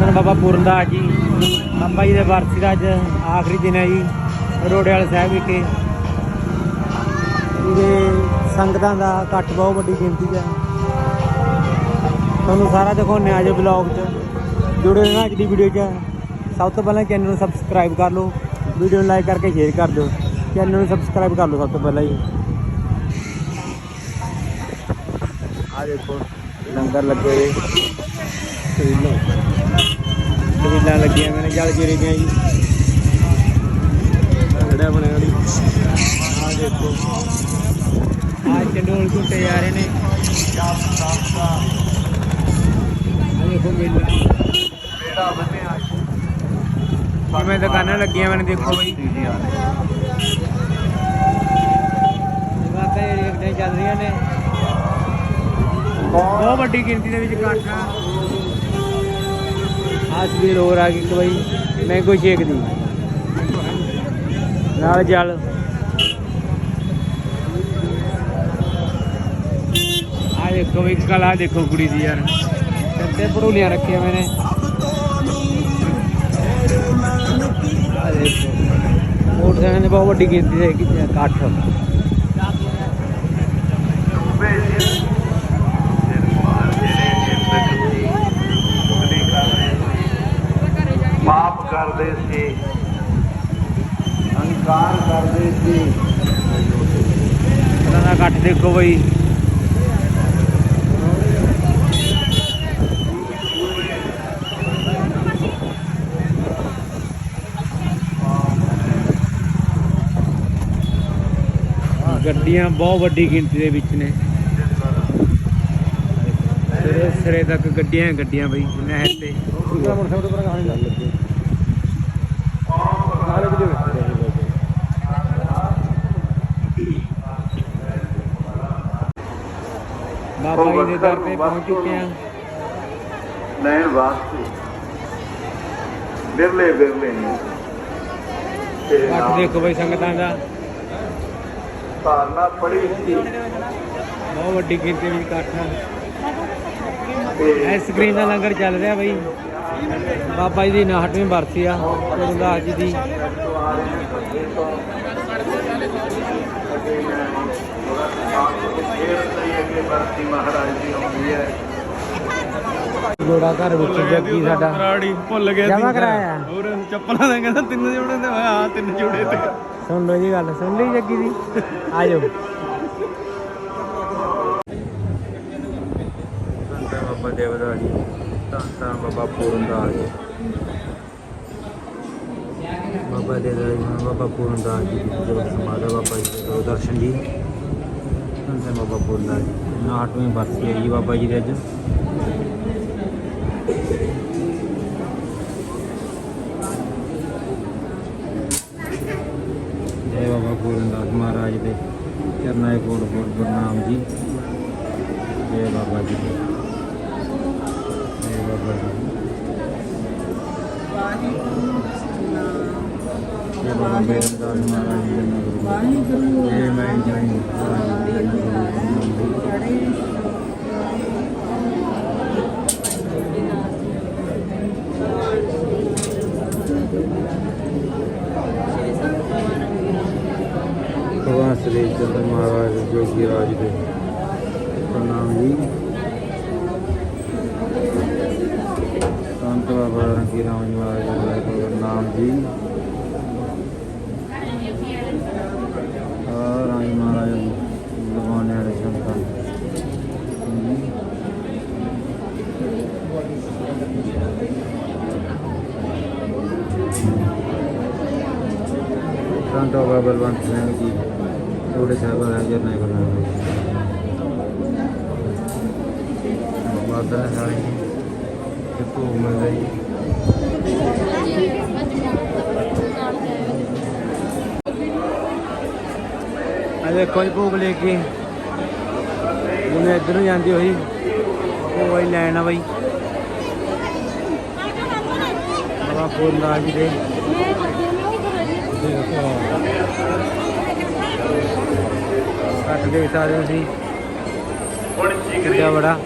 ਧੰਨ ਬਾਬਾ ਪੂਰਨਦਾਸ ਜੀ ਬਾਬਾ ਜੀ ਦੇ ਵਰਸੀ ਦਾ ਅੱਜ ਆਖਰੀ ਦਿਨ ਹੈ ਜੀ, ਰੋੜੇ ਵਾਲੇ ਸਾਹਿਬ ਵਿਖੇ। ਇਹਦੇ ਸੰਗਤਾਂ ਦਾ ਇਕੱਠ ਬਹੁਤ ਵੱਡੀ ਗਿਣਤੀ 'ਚ ਹੈ। ਤੁਹਾਨੂੰ ਸਾਰਾ ਦਿਖਾਉਂਦੇ ਆ ਅੱਜ ਵਲੌਗ 'ਚ। ਜੁੜੇ ਰਹਿਣਾ ਅੱਜ ਦੀ ਵੀਡੀਓ 'ਚ। ਸਭ ਤੋਂ ਪਹਿਲਾਂ ਚੈਨਲ ਨੂੰ ਸਬਸਕ੍ਰਾਈਬ ਕਰ ਲਓ। ਵੀਡੀਓ ਨੂੰ ਲਾਈਕ ਕਰਕੇ ਸ਼ੇਅਰ ਕਰ ਦਿਓ। ਚੈਨਲ ਨੂੰ ਸਬਸਕ੍ਰਾਈਬ ਕਰ ਲਓ ਸਭ ਤੋਂ ਪਹਿਲਾਂ ਜੀ। ਆ ਦੇਖੋ, ਲੰਗਰ ਲੱਗੇ ਹੋਏ। ਕਬੀਲਾਂ ਲੱਗੀਆਂ ਮੈਨੇ ਜਲ ਜੀਰੇ ਦੀਆਂ ਜੀ। ਲੜਾ ਬਣਿਆ ਜੀ ਆ ਦੇਖੋ। ਆ ਚੰਡੋਲ ਝੁੱਟੇ ਜਾ ਰਹੇ ਨੇ। ਆ ਦੇਖੋ ਮੇਲਾ। ਕਿਵੇਂ ਦੁਕਾਨਾਂ ਲੱਗੀਆਂ ਮੈਨੇ ਦੇਖੋ ਬਈ। ਦੁਕਾਨਾਂ ਜਿਹੜੀਆਂ ਚੱਲ ਰਹੀਆਂ ਨੇ। ਬਹੁਤ ਵੱਡੀ ਗਿਣਤੀ ਦੇ ਵਿੱਚ ਇਕੱਠ ਆ ਵੀ ਹੋਰ ਆ ਗਈ ਇੱਕ ਬਈ ਮੈਂਗੋ ਸ਼ੇਕ ਦੀ। ਨਾਲ ਜਲ। ਆ ਦੇਖੋ ਵੀ ਕਲਾ ਦੇਖੋ ਕੁੜੀ ਦੀ ਯਾਰ। ਕੰਤੇ ਪੜੂਲੀਆਂ ਰੱਖੀਆਂ ਮੈਨੇ। ਆ ਦੇਖੋ। ਮੋਟਰਸਾਈਕਲ ਦੀ ਬਹੁਤ ਵੱਡੀ ਗਿਣਤੀ ਦੇ ਵਿੱਚ ਇਕੱਠ। ਕਰਦੇ ਸੀ। ਅਹੰਕਾਰ ਕਰਦੇ ਸੀ। ਉਹਨਾਂ ਦਾ ਇਕੱਠ ਦੇਖੋ ਬਈ। ਗੱਡੀਆਂ ਬਹੁਤ ਵੱਡੀ ਗਿਣਤੀ ਦੇ ਵਿੱਚ ਨੇ। ਸਿਰੇ ਸਿਰੇ ਤੱਕ ਗੱਡੀਆਂ ਗੱਡੀਆਂ ਬਈ, ਨਹਿਰ ਤੇ। ਮੋਟਰਸਾਈਕਲ ਪਰ ਕਹਾਣੀ ਲੱਗ ਲੱਗੇ ਜੀ ਦੇ ਦਰ ਤੇ ਪਹੁੰਚ ਚੁੱਕੇ ਆ ਲੈਣ ਵਾਸਤੇ। ਬਿਰਲੇ ਬਿਰਲੇ ਨੇ। ਨਾਮ ਦੇਖੋ ਬਈ ਸੰਗਤਾਂ ਦਾ। ਧਾਰਨਾ ਪੜੀ ਸੀ ਬਹੁਤ ਵੱਡੀ ਗਿਣਤੀ ਵਿੱਚ ਇਕੱਠ ਤੇ ਆਈਸਕ੍ਰੀਮ ਦਾ ਲੰਗਰ ਚੱਲ ਰਿਹਾ ਬਈ। ਬਾਬਾ ਜੀ ਦੀ 59ਵੀਂ ਬਰਸੀ ਆ ਗੁਰਦਾਸ ਜੀ ਦੀ। ਮਹਾਰਾਜ ਦੀ ਆਉਂਦੀ ਹੈ। ਜੋੜਾ ਘਰ ਵਿੱਚ ਜੱਗੀ ਸਾਡਾ। ਰਾੜੀ ਭੁੱਲ ਗਿਆ ਜਮਾ ਕਰਾਇਆ। ਹੋਰ ਚੱਪਲਾਂ ਦਾ ਕਹਿੰਦਾ ਤਿੰਨ ਜੋੜੇ ਤੇ ਹਾਂ ਤਿੰਨ ਜੋੜੇ ਤੇ। ਸੁਣ ਲਓ ਜੀ ਗੱਲ ਸੁਣ ਲਈ ਜੱਗੀ ਦੀ। ਆ ਜਾਓ। ਧੰਨ ਬਾਬਾ ਦੇਵਦਾ ਜੀ ਬਾਬਾ ਪੂਰਨਦਾਸ ਜੀ। ਬਾਬਾ ਦੇ ਦੇ ਬਾਬਾ ਪੂਰਨਦਾਸ ਜੀ ਦੀ ਜੋਤ ਸਮਾਦਾ ਬਾਬਾ ਜੀ ਦੇ ਦਰਸ਼ਨ ਜੀ। ਧੰਨ ਬਾਬਾ ਪੂਰਨਦਾਸ ਜੀ। 59ਵੀਂ ਬਰਸੀ ਹੈ ਜੀ ਬਾਬਾ ਜੀ ਦੇ ਅੱਜ। ਜੈ ਬਾਬਾ ਪੂਰਨਦਾਸ ਮਹਾਰਾਜ ਦੇ ਚਰਨਾਂ ਦੇ ਕੋਟ ਕੋਟ ਗੁਰਨਾਮ ਜੀ। ਜੈ ਬਾਬਾ ਜੀ ਦੀ। ਜੈ ਬਾਬਾ ਜੀ ਜੈ ਬਾਬਾ ਬੇਰੰਦਾਸ ਮਹਾਰਾਜ ਜੀ ਜੈ ਮੈਂ ਜੀ ਦੇ ਨਗਰ ਭਗਵਾਨ ਸ੍ਰੀ ਚੰਦਰ ਮਹਾਰਾਜ ਜੋਗੀ ਰਾਜ ਦੇ ਪ੍ਰਣਾਮ ਜੀ ਸੰਤ ਬਾਬਾ ਰੰਗੀ ਰਾਮ ਜੀ ਮਹਾਰਾਜ ਜੀ ਦਾ ਨਾਮ ਜੀ ਆ ਰਾਈ ਮਹਾਰਾਜ ਲਗਾਉਣੇ ਵਾਲੇ ਸੰਤਾਂ ਜੀ। ਸੰਤ ਬਾਬਾ ਬਲਵੰਤ ਸਿੰਘ ਜੀ ਥੋੜੇ ਸਾਹਿਬ ਹਾਜ਼ਰ ਨਹੀਂ ਕਰਨਾ ਬਾਦਲ ਸਾਰੀ ਤੇ ਭੋਗ ਮਿਲਦਾ ਜੀ ਆ ਦੇਖੋ ਭੋਗ ਲੈ ਕੇ। ਜਿਵੇਂ ਇੱਧਰ ਨੂੰ ਜਾਂਦੀ ਹੋਈ। ਉਹ ਵਾਲੀ ਲੈਣ ਆ ਬਈ। ਬਾਬਾ ਫੂਲਦਾਸ ਜੀ ਦੇ। ਘੱਟ ਦੇ ਸਾਰੇ ਤੁਸੀਂ ਹੁਣ ਜਿਗਰੀ ਬੜਾ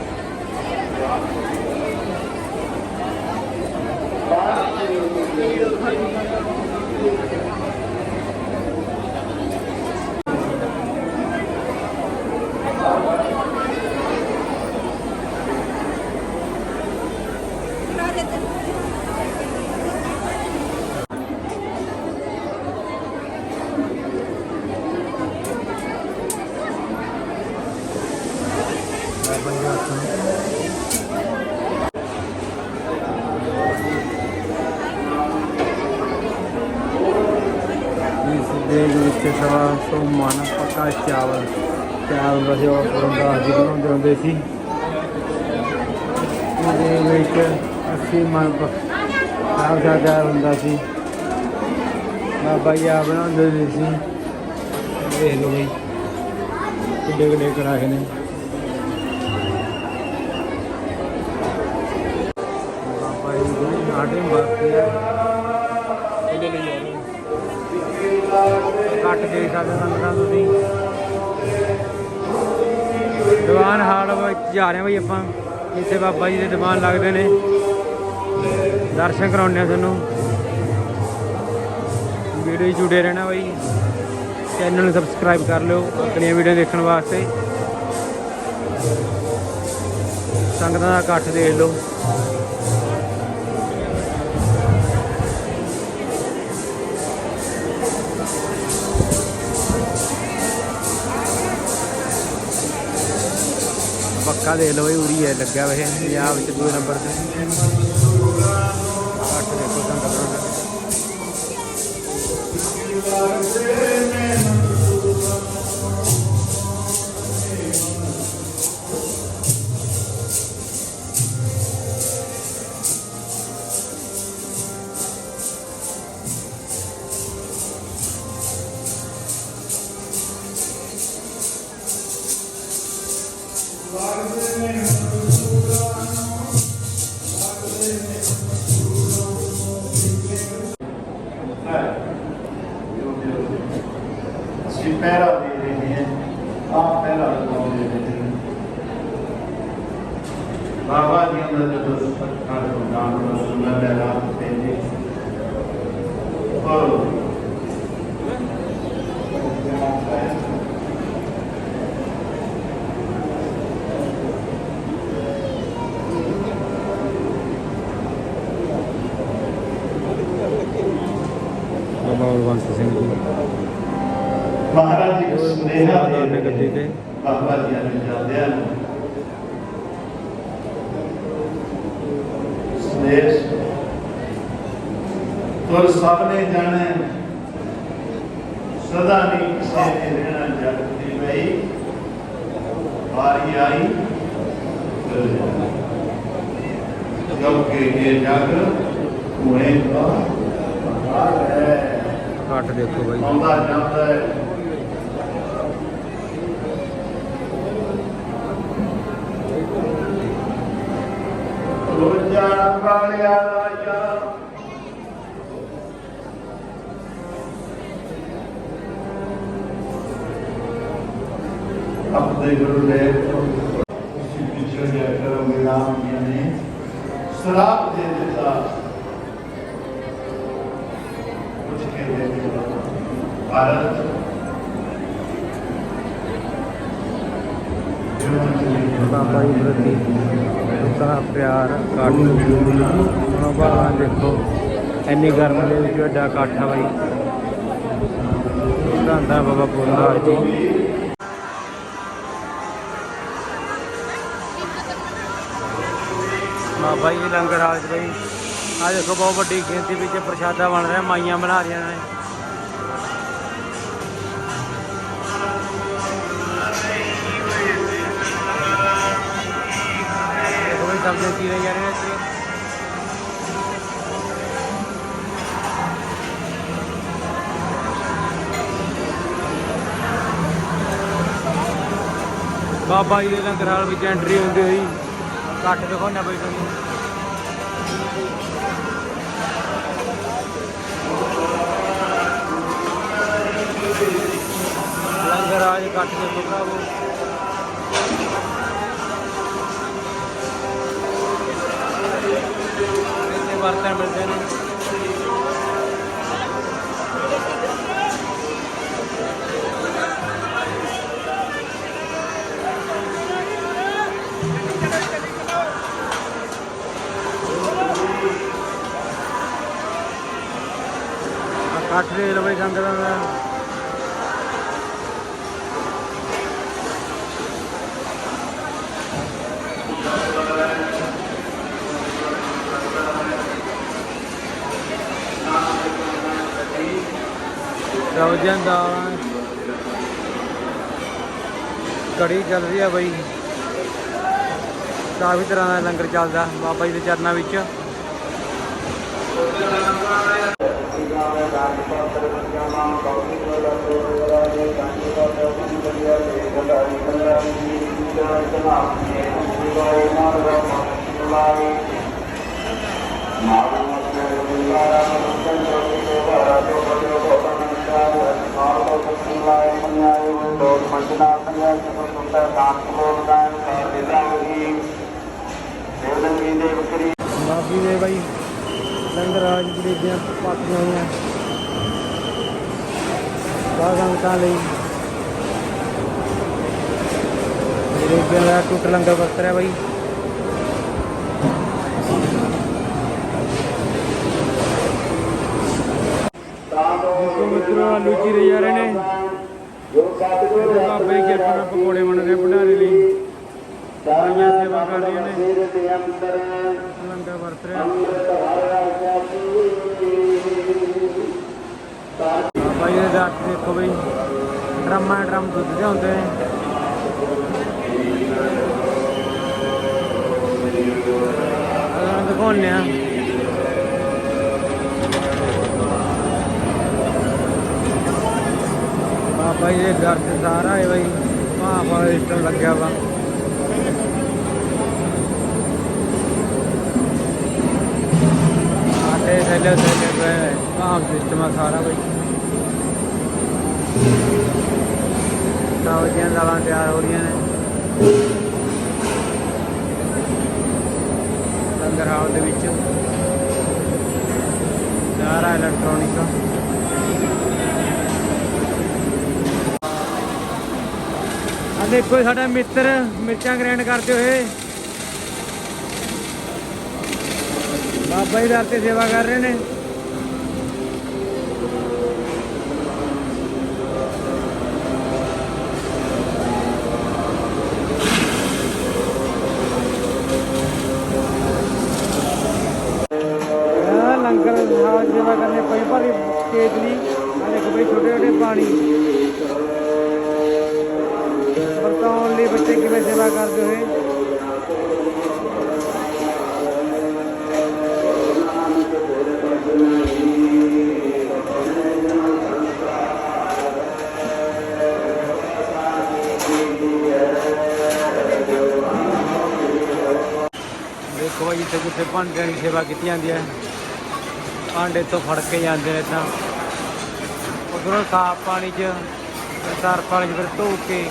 ਦੇ ਵਿੱਚ ਸਵਾ ਸੌ ਮਨ ਪੱਕਾ ਚਾਵਲ ਚਾਰ ਹੁੰਦਾ ਸੀ ਉਹ ਪਰੰਦਾ ਜੀ ਬਣਾਉਂਦੇ ਹੁੰਦੇ ਸੀ। ਇਹਦੇ ਵਿੱਚ 80 ਮਨ ਪੱਕਾ ਚਾਵਲ ਹੁੰਦਾ ਸੀ। ਬਾਬਾ ਜੀ ਆ ਬਣਾਉਂਦੇ ਹੁੰਦੇ ਸੀ। ਇਹ ਲਓ ਬਈ ਕਿੱਡੇ ਕਿੱਡੇ ਕੜਾਹੇ ਨੇ। ਬਾਬਾ ਜੀ ਦੀ ਨਾਟੇ ਆ ਸਕਦੇ ਸੰਗਤਾਂ ਤੁਸੀਂ ਦੀਵਾਨ ਹਾਲ ਵਿੱਚ ਜਾ ਰਹੇ ਬਈ ਆਪਾਂ। ਜਿੱਥੇ ਬਾਬਾ ਜੀ ਦੇ ਦੀਵਾਨ ਲੱਗਦੇ ਨੇ। ਦਰਸ਼ਨ ਕਰਾਉਂਦੇ ਆ ਤੁਹਾਨੂੰ। ਵੀਡੀਓ 'ਚ ਜੁੜੇ ਰਹਿਣਾ ਬਈ। ਚੈਨਲ ਨੂੰ ਸਬਸਕ੍ਰਾਈਬ ਕਰ ਲਿਓ ਆਪਣੀਆਂ ਵੀਡੀਓ ਦੇਖਣ ਵਾਸਤੇ। ਸੰਗਤਾਂ ਦਾ ਇਕੱਠ ਦੇਖ ਲਓ। ਪੱਕਾ ਦੇ ਲਓ ਇਹ ਉਰੀ ਹੈ ਲੱਗਿਆ ਵੈਸੇ ਪੰਜਾਬ ਵਿੱਚ ਦੂਏ ਨੰਬਰ ਤੇ। ਬਾਬਾ ਬਲਵੰਤ ਸਿੰਘ ਜੀ। ਮਹਾਰਾਜ ਜੀ ਸੁਨੇਹਾ ਦੇ ਤੇ ਬਾਬਾ ਜੀ ਨੇ ਸਨੇਸ ਤੁਰ ਸਭ ਨੇ ਜਾਣੇ ਸਦਾ ਨਹੀਂ ਕਿਸੇ ਨੇ ਰਹਿਣਾ ਜਗ ਦੀ ਵਈ ਵਾਰੀ ਆਈ ਚਲ ਜਾਣਾ ਇਹ ਜਗ ਹੁਣੇ ਦਾ ਆ ਹੈ। ਕੱਟ ਦੇਖੋ ਬਾਈ। ਆਉਂਦਾ ਜਾਂਦਾ ਹੈ। ਰੋਜਾ ਵਾਲਿਆ ਰਾਜਾ। ਆਪਣੇ ਗੁਰੂ ਦੇਵ ਤੋਂ ਪਿੱਛੇ ਜਾ ਕਰੋ ਮਿਲਾਮ ਜੀ ਨੇ। ਸਰਾਪ ਦੇ ਦਿੱਤਾ। ਕੁਝ ਕੇ ਦੇ ਭਾਰਤ ਬਾਬਾ ਜੀ ਪ੍ਰਤੀ ਉਸਦਾ ਪਿਆਰ ਕੱਟ ਹੁਣ ਬਾਹਰ ਦੇਖੋ, ਇੰਨੀ ਗਰਮੀ ਦੇ ਵਿੱਚ ਵੱਡਾ ਇਕੱਠ ਆ ਬਾਈ। ਧੰਦਾ ਬਾਬਾ ਬੋਲਦਾ ਜੀ। ਬਾਬਾ ਜੀ, ਲੰਗਰ ਹਾਲ 'ਚ ਬਈ। ਆ ਦੇਖੋ ਬਹੁਤ ਵੱਡੀ ਗਿਣਤੀ ਵਿੱਚ ਪ੍ਰਸ਼ਾਦਾ ਬਣ ਰਿਹਾ, ਮਾਈਆਂ ਬਣਾ ਰਹੀਆਂ ਨੇ। ਦੇਖੋ ਬਈ, ਸਬਜ਼ੀਆਂ ਕੀ ਰਹੀਆਂ ਨੇ ਇੱਥੇ। ਬਾਬਾ ਜੀ ਦੇ ਲੰਗਰ ਹਾਲ ਵਿੱਚ ਐਂਟਰੀ ਹੁੰਦੀ ਹੋਈ। ਕੱਟ ਦਿਖਾਉਣਾ ਬਈ ਤੁਹਾਨੂੰ। ਲੰਗਰ ਆਜ ਕੱਟ ਦੇ ਭਰਾਵੋ ਇੱਥੇ ਬਰਤਨ ਮਿਲਦੇ ਨੇ। ਕੱਠ ਦੇ ਲਵੇ ਸੰਗਤਾਂ ਦਾ। ਸਬਜ਼ੀਆਂ ਦਾਲਾਂ ਕੜੀ ਚੱਲ ਰਹੀ ਆ ਬਈ। ਕਾਫੀ ਤਰ੍ਹਾਂ ਦਾ ਲੰਗਰ ਚੱਲਦਾ, ਬਾਬਾ ਜੀ ਦੇ ਚਰਨਾਂ ਵਿੱਚ। ਬਾਬੀ ਦੇ ਬਾਈ ਲੰਗਰ ਆਜ ਜਲੇਬੀਆਂ ਪਾਤੀਆਂ ਹੋਈਆਂ। ਬਾਹਰ ਸੰਗਤਾਂ ਲਈ। ਜਲੇਬੀਆਂ ਦਾ ਟੁੱਟ ਲੰਗਰ ਵਰਤ ਰਿਹਾ ਬਾਈ। ਮਿੱਤਰੋ ਆਲੂ ਚੀਰੇ ਜਾ ਰਹੇ ਨੇ। ਬਾਬੇ ਦੀ ਕਿਰਪਾ ਨਾਲ ਪਕੌੜੇ ਬਣ ਰਹੇ ਭੰਡਾਰੇ ਲਈ। ਬਾਈਆਂ ਸੇਵਾ ਕਰ ਰਹੀਆਂ ਨੇ। ਲੰਗਰ ਵਰਤ ਰਿਹਾ। ਬਾਬਾ ਜੀ ਦੇ ਦਾਤ ਦੇਖੋ ਬਈ ਡਰਮਾਂ ਡਰਮ ਦੁੱਧ ਦੇ ਹੁੰਦੇ ਨੇ ਅਗਰ ਦਿਖਾਉਂਦੇ ਆ ਬਾਬਾ ਜੀ ਦੇ ਘਰ ਤੇ ਸਾਰਾ ਹੈ ਬਈ ਮਹਾਂਪੁਰ ਸਿਸਟਮ ਲੱਗਿਆ ਵਾ ਆਟੇ ਥੱਲੇ ਥੱਲੇ ਪਏ ਕਾਮ ਸਿਸਟਮ ਆ ਸਾਰਾ ਬਈ ਸਬਜ਼ੀਆਂ ਦਾਲਾਂ ਤਿਆਰ ਹੋ ਰਹੀਆਂ ਨੇ। ਲੰਗਰ ਹਾਲ ਦੇ ਵਿੱਚ। ਸਾਰਾ ਇਲੈਕਟ੍ਰੋਨਿਕ ਆ ਦੇਖੋ ਸਾਡਾ ਮਿੱਤਰ ਮਿਰਚਾਂ ਗ੍ਰੈਂਡ ਕਰਦੇ ਹੋਏ। ਬਾਬਾ ਜੀ ਦਰ ਤੇ ਸੇਵਾ ਕਰ ਰਹੇ ਨੇ। ਵਰਤਾਉਣ ਲਈ ਬੱਚੇ ਕਿਵੇਂ ਸੇਵਾ ਕਰਦੇ ਹੋਏ ਦੇਖੋ ਭਾਈ ਜਿੱਥੇ ਜਿੱਥੇ ਭਾਂਡਿਆਂ ਦੀ ਸੇਵਾ ਕੀਤੀ ਜਾਂਦੀ ਹੈ, ਭਾਂਡੇ ਤੋਂ ਫੜ ਕੇ ਜਾਂਦੇ ਨੇ ਤਾਂ ਉਧਰੋਂ ਸਾਫ਼ ਪਾਣੀ 'ਚ ਸਰਫ ਪਾਣੀ 'ਚ ਫਿਰ ਧੋ ਕੇ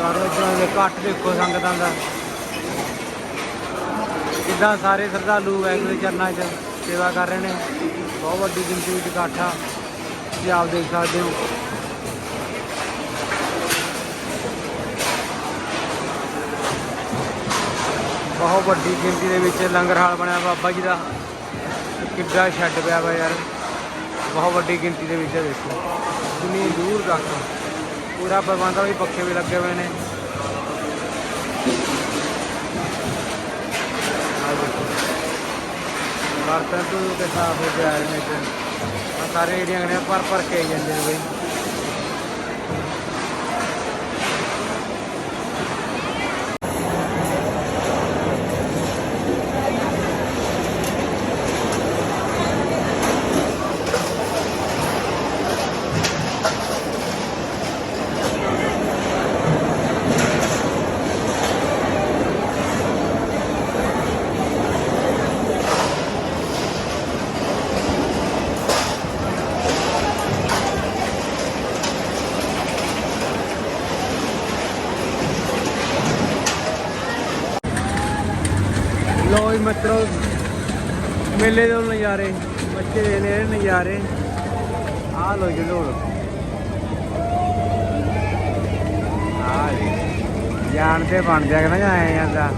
ਦੁਆਰੋਂ ਇਧਰੋਂ ਦੇ ਘੱਟ ਦੇਖੋ ਸੰਗਤਾਂ ਦਾ। ਕਿੱਦਾਂ ਸਾਰੇ ਸ਼ਰਧਾਲੂ ਵੈਗਰੂ ਚਰਨਾਂ 'ਚ ਸੇਵਾ ਕਰ ਰਹੇ ਨੇ, ਬਹੁਤ ਵੱਡੀ ਗਿਣਤੀ ਵਿੱਚ ਇਕੱਠਾ ਤੁਸੀਂ ਆਪ ਦੇਖ ਸਕਦੇ ਹੋ। ਬਹੁਤ ਵੱਡੀ ਗਿਣਤੀ ਦੇ ਵਿੱਚ ਲੰਗਰ ਹਾਲ ਬਣਿਆ ਬਾਬਾ ਜੀ ਦਾ। ਕਿੱਡਾ ਛੱਡ ਪਿਆ ਵਾ ਯਾਰ। ਬਹੁਤ ਵੱਡੀ ਗਿਣਤੀ ਦੇ ਵਿੱਚ ਹੈ ਦੇਖੋ। ਕਿੰਨੀ ਦੂਰ ਤੱਕ। ਪੂਰਾ ਪ੍ਰਬੰਧ ਆ ਵੀ ਪੱਖੇ ਵੀ ਲੱਗੇ ਹੋਏ ਨੇ। ਆਹ ਦੇਖੋ। ਬਰਤਨ ਤੋਂ ਤੇ ਸਾਫ਼ ਹੋ ਗਿਆ ਨੇ ਸਾਰੇ ਏਰੀਆ ਨੇ ਪਰ ਪਰ ਕੇ ਆਈ ਜਾਂਦੇ ਨੇ ਬਈ। ਸਾਰੇ ਆ ਲੋ ਜੀ ਲੋੜ ਆ ਜੀ। ਜਾਣ ਤੇ ਬਣ ਜਾ ਕਹਿੰਦਾ ਆਇਆ ਜਾਂਦਾ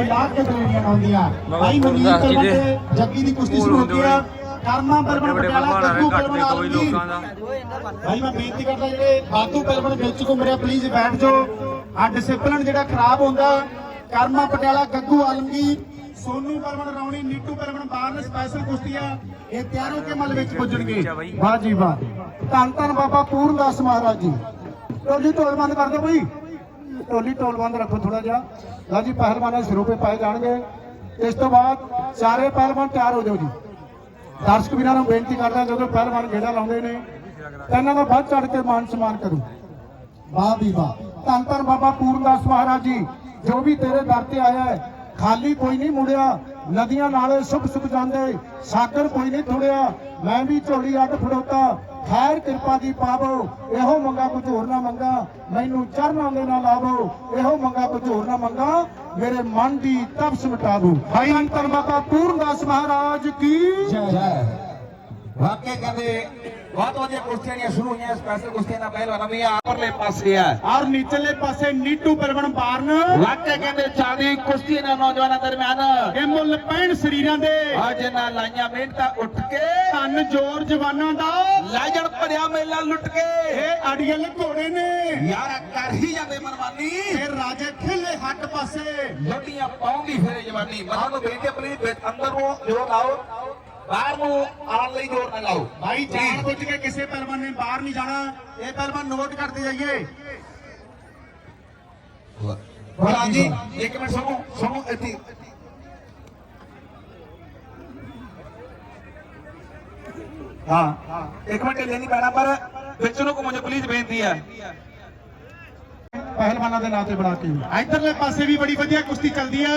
ਯਾਦ ਕਰਾਉਣੀਆਂ ਆਉਂਦੀਆਂ ਭਾਈ ਮਨੀਤ ਜੱਗੀ ਦੀ ਕੁਸ਼ਤੀ ਸ਼ੁਰੂ ਹੁੰਦੀ ਆ। ਕਰਮਾ ਪਰਮਨ ਵੱਡੇ ਪਟਿਆਲਾ ਭਲਵਾਨ ਕੱਕੂ ਘੱਟ ਪਰਮਨ ਤੇ ਕੋਈ ਆਲਮਗੀਰ ਲੋਕਾਂ ਦਾ। ਭਾਈ ਮੈਂ ਬੇਨਤੀ ਕਰਦਾ ਜਿਹੜੇ ਬਾਤੂ ਪਰਮਨ ਵਿੱਚ ਘੁੰਮ ਰਿਹਾ ਪਲੀਜ਼ ਬੈਠ ਜਾਓ। ਆ ਡਿਸਪਲਿਨ ਜਿਹੜਾ ਖਰਾਬ ਹੁੰਦਾ ਕਰਮਾ ਪਟਿਆਲਾ ਗੱਗੂ ਆਲਮਗੀਰ ਸੋਨੂ ਪਰਮਨ ਰੌਣੀ ਨੀਟੂ ਪਰਮਨ ਬਾਰਨ ਸਪੈਸ਼ਲ ਕੁਸ਼ਤੀਆਂ ਇਹ ਤਿਆਰੋਂ ਕੇ ਮਲ ਵਿੱਚ ਪੁੱਜਣਗੇ। ਵਾਹ ਜੀ ਵਾਹ। ਧੰਨ ਧੰਨ ਬਾਬਾ ਪੂਰਨਦਾਸ ਮਹਾਰਾਜ ਜੀ। ਟੋਲੀ ਢੋਲ ਬੰਦ ਕਰ ਦਿਓ ਬਈ। ਟੋਲੀ ਢੋਲ ਬੰਦ ਰੱਖੋ ਥੋੜਾ ਜਿਹਾ। ਲਓ ਜੀ ਪਹਿਲਵਾਨਾਂ ਦੇ ਸਰੂਪੇ ਪਾਏ ਜਾਣਗੇ। ਇਸ ਤੋਂ ਬਾਅਦ ਚਾਰੇ ਪਹਿਲਵਾਨ ਤਿਆਰ ਹੋ ਜਾਓ ਜੀ। ਦਰਸ਼ਕ ਵੀਰਾਂ ਨੂੰ ਬੇਨਤੀ ਕਰਦਾ ਜਦੋਂ ਪਹਿਲਵਾਨ ਗੇੜਾ ਲਾਉਂਦੇ ਨੇ ਇਹਨਾਂ ਦਾ ਵੱਧ ਚੜ ਕੇ ਮਾਨ ਸਨਮਾਨ ਕਰੋ। ਵਾਹ ਵੀ ਵਾਹ। ਧੰਨ ਧੰਨ ਬਾਬਾ ਪੂਰਨਦਾਸ ਮਹਾਰਾਜ ਜੀ, ਜੋ ਵੀ ਤੇਰੇ ਦਰ ਤੇ ਆਇਆ ਹੈ, ਖਾਲੀ ਕੋਈ ਨਹੀਂ ਮੁੜਿਆ, ਨਦੀਆਂ ਨਾਲੇ ਸੁਖ ਸੁਖ ਜਾਂਦੇ, ਸਾਗਰ ਕੋਈ ਨਹੀਂ ਥੁੜਿਆ ਮੈਂ ਵੀ ਝੋਲੀ ਅੱਡ ਫੜੋਤਾ ਖੈਰ ਕਿਰਪਾ ਦੀ ਪਾਵੋ ਇਹੋ ਮੰਗਾ ਕੁਝ ਹੋਰ ਨਾ ਮੰਗਾ ਮੈਨੂੰ ਚਰਨਾਂ ਦੇ ਨਾਲ ਲਾਵੋ ਇਹੋ ਮੰਗਾ ਕੁਝ ਹੋਰ ਨਾ ਮੰਗਾ ਮੇਰੇ ਮਨ ਦੀ ਤਪਸ ਮਿਟਾਵੋ। ਭਾਈ। ਧੰਨ ਬਾਬਾ ਪੂਰਨਦਾਸ ਮਹਾਰਾਜ ਕੀ? ਜੈ। ਵਾਕਿਆ ਕਹਿੰਦੇ ਬਹੁਤ ਵਧੀਆ ਕੁਸ਼ਤੀਆਂ ਦੀਆਂ ਸ਼ੁਰੂ ਹੋਈਆਂ ਸਪੈਸ਼ਲ ਕੁਸ਼ਤੀਆਂ ਦਾ ਪਹਿਲਵਾਨ ਵੀ ਆਪਰਲੇ ਪਾਸੇ ਆ ਔਰ ਨੀਚਲੇ ਪਾਸੇ ਨੀਟੂ ਪਰਵਣ ਬਾਰਨ। ਵਾਕਿਆ ਕਹਿੰਦੇ ਚਾਦੀ ਕੁਸ਼ਤੀ ਨਾਲ ਨੌਜਵਾਨਾਂ ਦਰਮਿਆਨ। ਇਹ ਮੁੱਲ ਪੈਣ ਸਰੀਰਾਂ ਦੇ। ਅੱਜ ਨਾਲ ਲਾਈਆਂ ਮਿਹਨਤਾਂ ਉੱਠ ਕੇ। ਧੰਨ ਜੋਰ ਜਵਾਨਾਂ ਦਾ। ਲਾਜਣ ਭਰਿਆ ਮੇਲਾ ਲੁੱਟ ਕੇ। ਇਹ ਅੜੀਅਲ ਘੋੜੇ ਨੇ। ਯਾਰ ਕਰ ਹੀ ਜਾਂਦੇ ਮਨਮਾਨੀ। ਇਹ ਰਾਜੇ ਖੇਲੇ ਹੱਟ ਪਾਸੇ। ਲੋਟੀਆਂ ਪਾਉਂਦੀ ਫਿਰੇ ਜਵਾਨੀ। ਮਨਾਂ ਨੂੰ ਬੇਨਤੀ ਪਲੀਜ਼ ਅੰਦਰ ਨੂੰ ਜੋਰ ਲਾਓ ਬਾਹਰ ਨੂੰ ਆਉਣ ਲਈ ਜੋਰ ਨਾ ਲਾਓ। ਭਾਈ ਜਾਣ ਬੁੱਝ ਕੇ ਕਿਸੇ ਪਹਿਲਵਾਨ ਨੇ ਬਾਹਰ ਨਹੀਂ ਜਾਣਾ। ਇਹ ਪਹਿਲਵਾਨ ਨੋਟ ਕਰਦੇ ਜਾਈਏ। ਭਲਾ ਜੀ ਇੱਕ ਮਿੰਟ ਸੁਣੋ ਸੁਣੋ ਇੱਥੇ। ਹਾਂ ਇੱਕ ਮਿੰਟ ਲੈਣੀ ਪੈਣਾ ਪਰ ਵਿੱਚ ਨੂੰ ਕੋ ਮੈਨੂੰ ਪਲੀਜ਼ ਬੇਨਤੀ ਹੈ। ਪਹਿਲਵਾਨਾਂ ਦੇ ਨਾਂ ਤੇ ਬਣਾ ਕੇ। ਇਧਰਲੇ ਪਾਸੇ ਵੀ ਬੜੀ ਵਧੀਆ ਕੁਸ਼ਤੀ ਚੱਲਦੀ ਆ।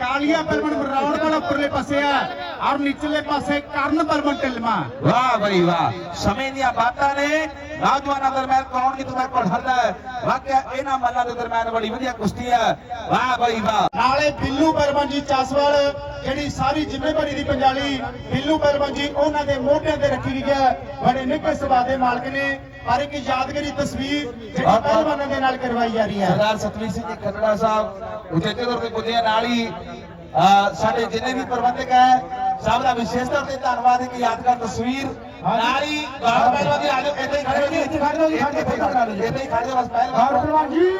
ਕਾਲੀਆ ਪਰਮਨ ਮਰਾਉਣ ਵਾਲਾ ਉੱਪਰਲੇ ਪਾਸੇ ਆ। ਔਰ ਨਿਚਲੇ ਪਾਸੇ ਕਰਨ ਪਰਮਨ ਢਿਲਮਾ ਵਾਹ ਬਈ ਵਾਹ। ਸਮੇਂ ਦੀਆਂ ਬਾਤਾਂ ਨੇ। ਨੌਜਵਾਨਾਂ ਦਰਮਿਆਨ ਕੌਣ ਕਿਤੋਂ ਤੱਕ ਹਰਦਾ ਹੈ? ਵਾਕਿਆ ਇਹਨਾਂ ਮੱਲਾਂ ਦੇ ਦਰਮਿਆਨ ਬੜੀ ਵਧੀਆ ਕੁਸ਼ਤੀ ਹੈ। ਵਾਹ ਬਈ ਵਾਹ। ਨਾਲੇ ਬਿੱਲੂ ਪਰਮਨ ਜੀ ਚਾਸਵਾਲ ਜਿਹੜੀ ਸਾਰੀ ਜ਼ਿੰਮੇਵਾਰੀ ਦੀ ਪੰਜਾਲੀ ਬਿੱਲੂ ਪਰਮਨ ਜੀ ਉਹਨਾਂ ਦੇ ਮੋਢਿਆਂ ਤੇ ਰੱਖੀ ਗਈ ਹੈ। ਬੜੇ ਨਿੱਘੇ ਸੁਭਾਅ ਦੇ ਮਾਲਕ ਨੇ। ਪਰ ਇੱਕ ਯਾਦਗਾਰੀ ਤਸਵੀਰ ਜਿਹੜੀ ਪਹਿਲਵਾਨਾਂ ਦੇ ਨਾਲ ਕਰਵਾਈ ਜਾ ਰਹੀ ਹੈ। ਸਰਦਾਰ ਸਤਵੀਰ ਸਿੰਘ ਜੀ ਖੰਡੜਾ ਸਾਹਿਬ ਉਚੇਚੇ ਤੌਰ ਤੇ ਪੁੱਜੇ। ਨਾਲ ਹੀ ਸਾਡੇ ਜਿੰਨੇ ਵੀ ਪ੍ਰਬੰਧਕ ਹੈ ਸਭ ਦਾ ਵਿਸ਼ੇਸ਼ ਤੌਰ ਤੇ ਧੰਨਵਾਦ ਇੱਕ ਯਾਦਗਾਰ ਤਸਵੀਰ। ਨਾਲ ਹੀ ਗੌਰਵ ਪਹਿਲਵਾਨ ਜੀ ਆਜੋ ਇੱਥੇ ਹੀ ਖੜੇ ਹੋ ਜੀ। ਇੱਥੇ ਖੜੇ ਹੋ ਜੀ, ਇੱਥੇ ਹੀ ਖੜੇ ਹੋ ਜੀ, ਇੱਥੇ ਹੀ ਖੜੇ ਹੋ ਬਸ ਪਹਿਲਵਾਨ। ਪਹਿਲਵਾਨ ਜੀ।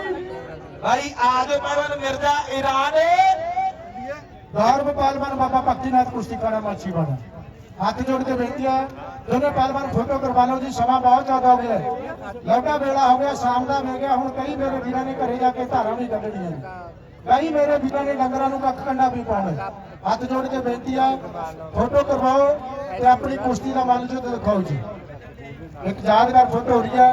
ਭਾਈ ਆਜੋ ਪਹਿਲਵਾਨ ਮਿਰਜ਼ਾ ਈਰਾਨ ਗੌਰਵ ਪਹਿਲਵਾਨ ਬਾਬਾ ਭਗਤੀਨਾਥ ਕੁਸ਼ਤੀ ਖਾਣਾ ਮਾਛੀ ਵਾਲਾ ਹੱਥ ਜੋੜ ਕੇ ਬੇਨਤੀ ਹੈ ਦੋਨੇ ਪਹਿਲਵਾਨ ਫੋਟੋ ਕਰਵਾ ਲਓ ਜੀ ਸਮਾਂ ਬਹੁਤ ਜ਼ਿਆਦਾ ਹੋ ਗਿਆ ਹੈ। ਲੌਟਾ ਵੇਲਾ ਹੋ ਗਿਆ ਸ਼ਾਮ ਦਾ ਹੋ ਗਿਆ ਹੁਣ ਕਈ ਮੇਰੇ ਵੀਰਾਂ ਨੇ ਘਰੇ ਜਾ ਕੇ ਧਾਰਾਂ ਵੀ ਕੱਢਣੀਆਂ ਨੇ। ਕਈ ਮੇਰੇ ਵੀਰਾਂ ਨੇ ਡੰਗਰਾਂ ਨੂੰ ਕੱਖ ਕੰਡਾ ਵੀ ਪਾਉਣਾ। ਹੱਥ ਜੋੜ ਕੇ ਬੇਨਤੀ ਹੈ ਫੋਟੋ ਕਰਵਾਓ ਤੇ ਆਪਣੀ ਕੁਸ਼ਤੀ ਦਾ ਮਨ ਜੋ ਦਿਖਾਓ ਜੀ। ਇੱਕ ਯਾਦਗਾਰ ਫੋਟੋ ਹੋ ਰਹੀ ਹੈ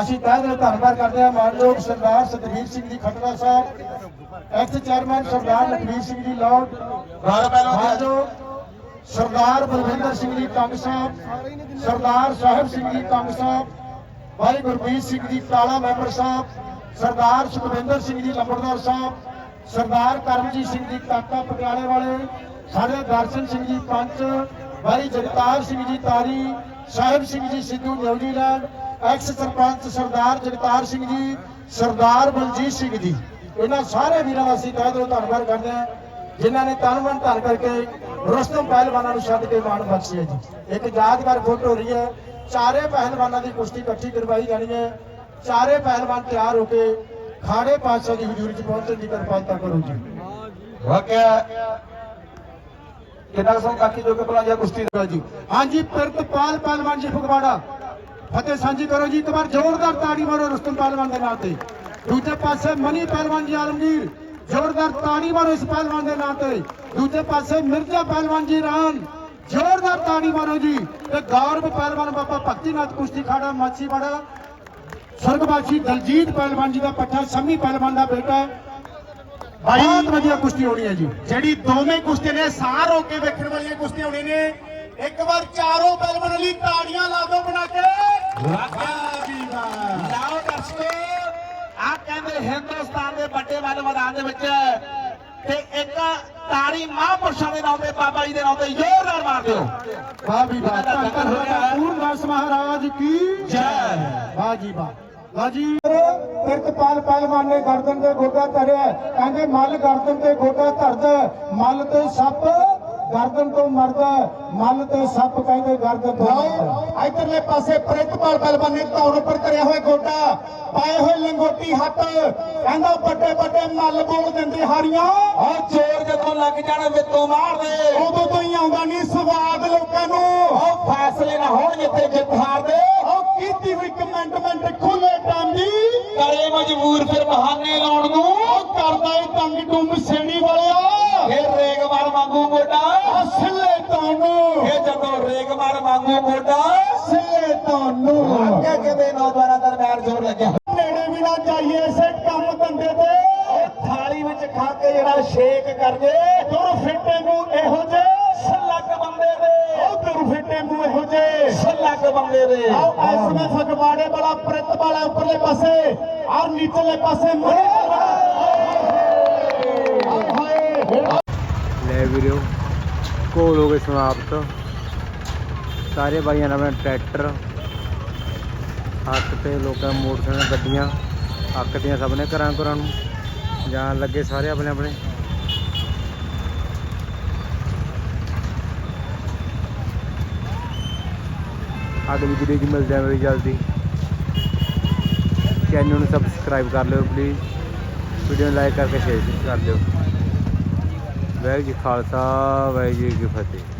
ਅਸੀਂ ਤਹਿ ਦਿਲੋਂ ਧੰਨਵਾਦ ਕਰਦੇ ਹਾਂ ਮਾਨਯੋਗ ਸਰਦਾਰ ਸਤਵੀਰ ਸਿੰਘ ਜੀ ਖਟੜਾ ਸਾਹਿਬ ਐਕਸ ਚੇਅਰਮੈਨ ਸਰਦਾਰ ਲਖਵੀਰ ਸਿੰਘ ਜੀ ਲੌਟ ਮਾਨਯੋਗ ਸਰਦਾਰ ਬਲਵਿੰਦਰ ਸਿੰਘ ਜੀ ਕੰਗ ਸਾਹਿਬ, ਸਰਦਾਰ ਸਾਹਿਬ ਸਿੰਘ ਜੀ ਕੰਗ ਸਾਹਿਬ, ਭਾਈ ਗੁਰਮੀਤ ਸਿੰਘ ਜੀ ਕਾਲਾ ਮੈਂਬਰ ਸਾਹਿਬ ਸਰਦਾਰ ਸੁਖਵਿੰਦਰ ਸਿੰਘ ਜੀ ਲੰਬੜਦਾਰ ਸਾਹਿਬ, ਸਰਦਾਰ ਕਰਮਜੀਤ ਸਿੰਘ ਜੀ ਕਾਕਾ ਪਟਿਆਲੇ ਵਾਲੇ, ਸਾਡੇ ਦਰਸ਼ਨ ਸਿੰਘ ਜੀ ਪੰਚ ਭਾਈ ਜਗਤਾਰ ਸਿੰਘ ਜੀ Tari, Sahib Singh ji Sidhu New Zealand, ex sarpanch Sardar Jagtar Singh ji, Sardar Baljit Singh ji. ਇਹਨਾਂ ਸਾਰੇ ਵੀਰਾਂ ਦਾ ਅਸੀਂ ਤਹਿ ਦਿਲੋਂ ਧੰਨਵਾਦ ਕਰਦੇ ਹਾਂ, ਜਿਨ੍ਹਾਂ ਨੇ ਤਨ ਮਨ ਧਨ ਕਰਕੇ ਰਸਤਮ ਪਹਿਲਵਾਨਾਂ ਨੂੰ ਛੱਡ ਕੇ ਮਾਣ ਬਖਸ਼ਿਆ ਜੀ। ਇੱਕ ਯਾਦਗਾਰ ਫੋਟੋ ਹੋ ਰਹੀ ਹੈ, ਚਾਰੇ ਪਹਿਲਵਾਨਾਂ ਦੀ ਕੁਸ਼ਤੀ ਇਕੱਠੀ ਕਰਵਾਈ ਜਾਣੀ ਹੈ। ਸਾਰੇ ਪਹਿਲਵਾਨ ਤਿਆਰ ਹੋ ਕੇ ਖਾੜੇ ਪਾਤਸ਼ਾਹ ਦੀ ਹਜ਼ੂਰੀ 'ਚ ਪਹੁੰਚਣ ਦੀ ਕਿਰਪਾਲਤਾ ਕਰੋ ਜੀ। ਵਾਕਿਆ ਕਿੰਨਾ ਸਮਾਂ ਬਾਕੀ ਜੋ ਕਿ ਭਲਾ ਕੁਸ਼ਤੀ ਕਰੋ ਜੀ। ਹਾਂਜੀ, ਪ੍ਰਿਤਪਾਲ ਪਹਿਲਵਾਨ ਜੀ ਫਗਵਾੜਾ। ਫਤਿਹ ਸਾਂਝੀ ਕਰੋ ਜੀ, ਇੱਕ ਵਾਰ ਜ਼ੋਰਦਾਰ ਤਾੜੀ ਮਾਰੋ ਰੁਸਤਮ ਪਹਿਲਵਾਨ ਦੇ ਨਾਂ ਤੇ। ਦੂਜੇ ਪਾਸੇ ਮਨੀ ਪਹਿਲਵਾਨ ਜੀ ਆਲਮਗੀਰ, ਜ਼ੋਰਦਾਰ ਤਾੜੀ ਮਾਰੋ ਇਸ ਪਹਿਲਵਾਨ ਦੇ ਨਾਂ ਤੇ। ਦੂਜੇ ਪਾਸੇ ਮਿਰਜ਼ਾ ਪਹਿਲਵਾਨ ਜੀ ਰਾਨ ਜ਼ੋਰਦਾਰ ਤਾੜੀ ਮਾਰੋ ਜੀ। ਤੇ ਗੌਰਵ ਪਹਿਲਵਾਨ ਬਾਬਾ ਭਗਤੀਨਾਥ ਕੁਸ਼ਤੀ ਖਾੜਾ, ਮਾਛੀਵਾੜਾ ਸਰਗਵਾਸੀ ਦਲਜੀਤ ਪਹਿਲਵਾਨ ਜੀ ਦਾ ਪੱਠਾ ਸੰਮੀ ਪਹਿਲਵਾਨ ਦਾ ਬੇਟਾ ਹੈ। ਬਹੁਤ ਵਧੀਆ ਕੁਸ਼ਤੀ ਹੋਣੀ ਹੈ ਜੀ। ਜਿਹੜੀ ਦੋਵੇਂ ਕੁਸ਼ਤੀ ਨੇ ਸਾਰ ਹੋ ਕੇ ਵੇਖਣ ਵਾਲੀਆਂ ਕੁਸ਼ਤੀਆਂ ਹੋਣੀ ਨੇ। ਇੱਕ ਵਾਰ ਚਾਰੋਂ ਪਹਿਲਵਾਨ ਲਈ ਤਾੜੀਆਂ ਲਾ ਦਿਓ ਬਣਾ ਕੇ। ਵਾਹ ਜੀ ਵਾਹ। ਲਾਓ ਦਰਸ਼ਕੋ ਆ ਕਹਿੰਦੇ ਹਿੰਦੁਸਤਾਨ ਦੇ ਵੱਡੇ ਵੱਡ ਮੈਦਾਨ ਦੇ ਵਿੱਚ ਤੇ ਇੱਕ ਤਾੜੀ ਮਹਾਂਪੁਰਸ਼ਾਂ ਦੇ ਨਾਮ ਤੇ ਬਾਬਾ ਜੀ ਦੇ ਨਾਮ ਤੇ ਜ਼ੋਰਦਾਰ ਮਾਰ ਦਿਓ। ਵਾਹ ਵੀ ਵਾਹ। ਧੰਨ ਧੰਨ ਬਾਬਾ ਪੂਰਨਦਾਸ ਮਹਾਰਾਜ ਕੀ ਜੈ। ਵਾਹ ਜੀ ਵਾਹ। ਬਾਜੀ ਕਿਰਤਪਾਲ ਪਹਿਲਵਾਨ ਨੇ ਗਰਦਨ ਤੇ ਗੋਡਾ ਧਰਿਆ ਕਹਿੰਦੇ ਮੱਲ ਗਰਦਨ ਤੇ ਗੋਡਾ ਧਰਦਾ ਮੱਲ ਤੇ ਸੱਪ ਗਰਦਨ ਤੋਂ ਮਰਦਾ ਮੱਲ ਤੇ ਸੱਪ ਕਹਿੰਦੇ ਗਰਦਨ ਤੋਂ ਇਧਰਲੇ ਪਾਸੇ ਪ੍ਰਿਤਪਾਲ ਪਹਿਲਵਾਨ ਨੇ ਧੌਣ ਉੱਪਰ ਕਰਿਆ ਹੋਇਆ ਗੋਡਾ। ਪਾਏ ਹੋਏ ਲੰਗੋਟੀ ਹੱਥ। ਕਹਿੰਦਾ ਵੱਡੇ ਵੱਡੇ ਮੱਲ ਬੋਲ ਦਿੰਦੇ ਹਾਰੀਆਂ। ਔਰ ਚੋਰ ਜਦੋਂ ਲੱਗ ਜਾਣ ਵਿੱਤੋਂ ਮਾਰਦੇ ਉਦੋਂ ਤੋਂ ਹੀ ਆਉਂਦਾ ਨਹੀਂ ਸਵਾਦ ਲੋਕਾਂ ਨੂੰ। ਉਹ ਫੈਸਲੇ ਨਾ ਹੋਣ ਜਿੱਥੇ ਜਿੱਤ ਹਾਰਦੇ ਉਹ ਕੀਤੀ ਹੋਈ ਕਮੈਂਟਮੈਂਟ ਖੁੱਲੇ ਟਾਂਡੀ ਕਰੇ ਮਜਬੂਰ ਫਿਰ ਬਹਾਨੇ ਲਾਉਣ ਨੂੰ। ਉਹ ਕਰਦਾ ਏ ਤੰਗ ਟੁੰਮ ਸੇਣੀ ਵਾਲਿਆ। ਫਿਰ ਰੇਗ ਮਾਰ ਮੰਗੂ ਮੋਢਾ ਅਸਲੇ ਤੁਹਾਨੂੰ। ਇਹ ਜਦੋਂ ਰੇਗ ਮਾਰ ਮੰਗੂ ਮੋਢਾ। ਅਸਲੇ ਤੁਹਾਨੂੰ। ਅੱਗੇ ਕਿਤੇ ਨੌਜਵਾਨਾਂ ਦਰਮਿਆਨ ਜ਼ੋਰ ਲੱਗਿਆ? ਨੇੜੇ ਵੀ ਨਾ ਜਾਈਏ ਇਸੇ ਕੰਮ ਧੰਦੇ ਤੇ। ਥਾਲੀ ਵਿੱਚ ਖਾ ਕੇ ਜਿਹੜਾ ਸ਼ੇਕ ਕਰਦੇ। ਦੁਰ ਫਿੱਟੇ ਨੂੰ ਇਹੋ ਜੇ ਸਲੱਕ ਬੰਦੇ ਦੇ ਉਹ ਦੁਰ ਫਿੱਟੇ ਨੂੰ ਇਹੋ ਜੇ ਸਲੱਕ ਬੰਦੇ ਦੇ ਆਓ ਐਸਵੇਂ ਫਗਵਾੜੇ ਵਾਲਾ ਪ੍ਰਿਤ ਵਾਲਾ ਉੱਪਰਲੇ ਪਾਸੇ ਔਰ ਨੀਚਲੇ ਪਾਸੇ ਮੋੜੇ ਹਾਏ ਲੈ ਵੀਰੋ ਕੋਲ ਹੋ ਗਏ ਸਮਾਪਤ। ਸਾਰੇ ਬਾਈਆਂ ਨਾਲ ਆਪਣੇ ਟਰੈਕਟਰ ਹੱਥ ਤੇ ਲੋਕਾਂ ਦੇ ਮੋਟਰਸਾਈਕਲ ਗੱਡੀਆਂ ਹੱਕ ਦੀਆਂ ਸਭ ਨੇ ਘਰਾਂ ਘਰਾਂ ਨੂੰ। ਜਾਣ ਲੱਗੇ ਸਾਰੇ ਆਪਣੇ ਆਪਣੇ ਅਗਲੀ ਵੀਡੀਓ 'ਚ ਮਿਲਦੇ ਹਾਂ very ਜਲਦੀ। ਚੈਨਲ ਨੂੰ ਸਬਸਕ੍ਰਾਈਬ ਕਰ ਲਿਓ ਪਲੀਜ਼ ਵੀਡੀਓ ਨੂੰ ਲਾਈਕ ਕਰਕੇ ਸ਼ੇਅਰ ਕਰ ਦਿਓ। ਵਾਹਿਗੁਰੂ ਜੀ ਖਾਲਸਾ, ਵਾਹਿਗੁਰੂ ਜੀ ਕੀ ਫਤਿਹ।